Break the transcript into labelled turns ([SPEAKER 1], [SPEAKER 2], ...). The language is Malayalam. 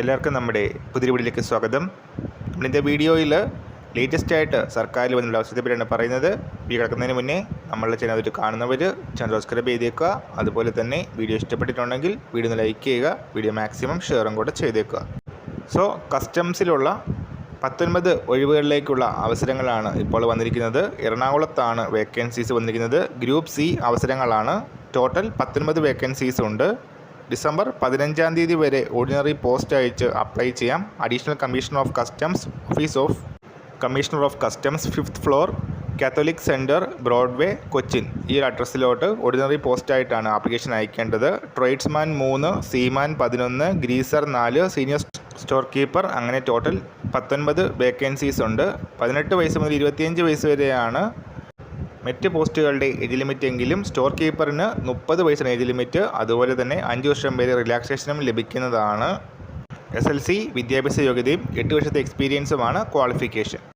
[SPEAKER 1] എല്ലാവർക്കും നമ്മുടെ പുതിയ വീഡിയോയിലേക്ക് സ്വാഗതം. നമ്മളിന്റെ വീഡിയോയിൽ ലേറ്റസ്റ്റ് ആയിട്ട് സർക്കാരിൽ വന്നുള്ള അവസരത്തെ പറ്റിയാണ് പറയുന്നത്. വീഡിയോ കിടക്കുന്നതിന് മുന്നേ നമ്മളുടെ ചാനൽ കാണുന്നവർ ചാനൽ സബ്സ്ക്രൈബ് ചെയ്തേക്കുക. അതുപോലെ തന്നെ വീഡിയോ ഇഷ്ടപ്പെട്ടിട്ടുണ്ടെങ്കിൽ വീഡിയോ ഒന്ന് ലൈക്ക് ചെയ്യുക. വീഡിയോ മാക്സിമം ഷെയറും കൂടെ ചെയ്തേക്കുക. സോ കസ്റ്റംസിലുള്ള പത്തൊൻപത് ഒഴിവുകളിലേക്കുള്ള അവസരങ്ങളാണ് ഇപ്പോൾ വന്നിരിക്കുന്നത്. എറണാകുളത്താണ് വേക്കൻസീസ് വന്നിരിക്കുന്നത്. ഗ്രൂപ്പ് സി അവസരങ്ങളാണ്. ടോട്ടൽ പത്തൊൻപത് വേക്കൻസീസ് ഉണ്ട്. ഡിസംബർ പതിനഞ്ചാം തീയതി വരെ ഓർഡിനറി പോസ്റ്റ് അയച്ച് അപ്ലൈ ചെയ്യാം. Additional commissioner of customs office of commissioner of customs fifth floor Catholic centre Broadway Cochin. ഈ അഡ്രസ്സിലോട്ട് ഓർഡിനറി പോസ്റ്റായിട്ടാണ് ആപ്ലിക്കേഷൻ അയക്കേണ്ടത്. ട്രേഡ്സ്മാൻ മൂന്ന് സീമാൻ പതിനൊന്ന് ഗ്രീസർ നാല് സീനിയർ സ്റ്റോർ കീപ്പർ അങ്ങനെ ടോട്ടൽ പത്തൊൻപത് വേക്കൻസീസ് ഉണ്ട്. പതിനെട്ട് വയസ്സ് മുതൽ ഇരുപത്തിയഞ്ച് വയസ്സ് വരെയാണ് മറ്റ് പോസ്റ്റുകളുടെ ഏജ് ലിമിറ്റ് എങ്കിലും സ്റ്റോർ കീപ്പറിന് മുപ്പത് വയസ്സിന് ഏജ് ലിമിറ്റ് അതുപോലെ തന്നെ അഞ്ച് വർഷം വരെ റിലാക്സേഷനും ലഭിക്കുന്നതാണ്. എസ് എൽ സി വിദ്യാഭ്യാസ യോഗ്യതയും എട്ട് വർഷത്തെ എക്സ്പീരിയൻസുമാണ് ക്വാളിഫിക്കേഷൻ.